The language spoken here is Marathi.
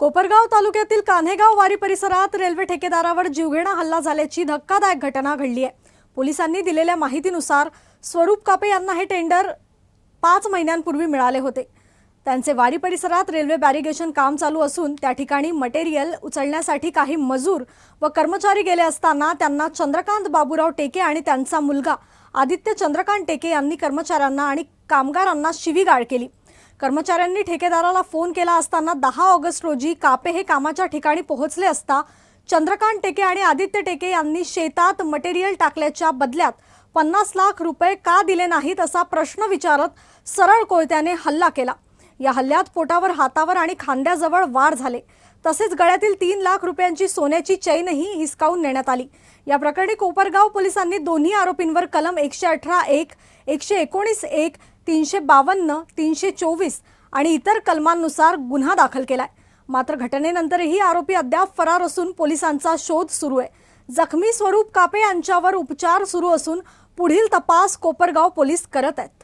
कोपरगाव तालुक्यातील कान्हेगाव वारी परिसरात रेल्वे ठेकेदारावर जीवघेणा हल्ला झाल्याची धक्कादायक घटना घडली आहे. पोलिसांनी दिलेल्या माहितीनुसार स्वरूप कापे यांना हे टेंडर पाच महिन्यांपूर्वी मिळाले होते. त्यांचे वारी परिसरात रेल्वे बॅरिगेशन काम चालू असून त्या ठिकाणी मटेरियल उचलण्यासाठी काही मजूर व कर्मचारी गेले असताना त्यांना चंद्रकांत बाबूराव टेके आणि त्यांचा मुलगा आदित्य चंद्रकांत टेके यांनी कर्मचाऱ्यांना आणि कामगारांना शिवीगाळ केली. कर्मचाऱ्यांनी ठेकेदाराला फोन केला असताना दहा ऑगस्ट रोजी कापे हे कामाच्या ठिकाणी पोहोचले असता चंद्रकांत टेके आणि आदित्य टेके यांनी शेतात मटेरियल टाकल्याच्या बदल्यात पन्नास लाख रुपये का दिले नाहीत असा प्रश्न विचारत सरळ कोयत्याने हल्ला केला. या हल्ल्यात पोटावर हातावर आणि खांद्याजवळ वार झाले. तसेच गळ्यातील तीन लाख रुपयांची सोन्याची चैनही हिसकावून नेण्यात आली. या प्रकरणी कोपरगाव पोलिसांनी दोन्ही आरोपींवर कलम एकशे अठरा एक एकशे एकोणीस एक तीनशे बावन्न तीनशे चोवीस आणि इतर कलमांनुसार गुन्हा दाखल केलाय. मात्र घटनेनंतरही आरोपी अद्याप फरार असून पोलिसांचा शोध सुरू आहे. जखमी स्वरूप कापे यांच्यावर उपचार सुरू असून पुढील तपास कोपरगाव पोलीस करत आहेत.